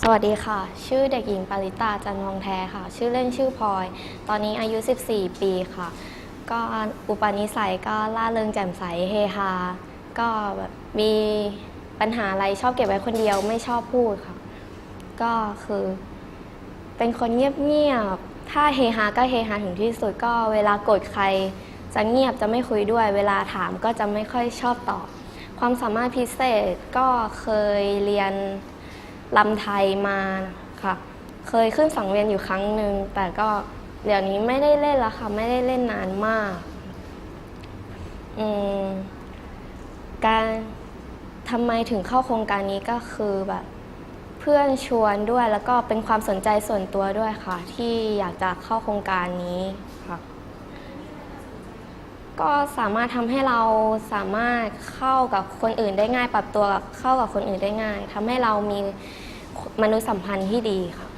สวัสดีค่ะ ชื่อเด็กหญิงปริตาจันทองแท้ค่ะ ชื่อเล่นชื่อพลอย ตอนนี้อายุ 14 ปีค่ะ ก็อุปนิสัยก็ล่าเริงแจ่มใสเฮฮา ก็แบบมีปัญหาอะไรชอบเก็บไว้คนเดียวไม่ชอบพูดค่ะ ก็คือ เป็นคนเงียบๆ ถ้าเฮฮาก็เฮฮาถึงที่สุดก็เวลาโกรธใครจะเงียบจะไม่คุยด้วย เวลาถามก็จะไม่ค่อยชอบตอบ ความสามารถพิเศษก็เคยเรียน ลำไทยมาค่ะ เคยขึ้นสังเวียนอยู่ครั้งหนึ่งแต่ก็เดี๋ยวนี้ไม่ได้เล่นแล้วค่ะ ไม่ได้เล่นนานมากอืมการทำไมถึงเข้าโครงการนี้ก็คือแบบเพื่อนชวนด้วยแล้วก็เป็นความสนใจส่วนตัวด้วยค่ะ ที่อยากจะเข้าโครงการนี้ค่ะ ก็สามารถทำให้เราสามารถเข้ากับคนอื่นได้ง่าย ปรับตัวเข้ากับคนอื่นได้ง่ายทำให้เรามีมนุษยสัมพันธ์ที่ดีค่ะ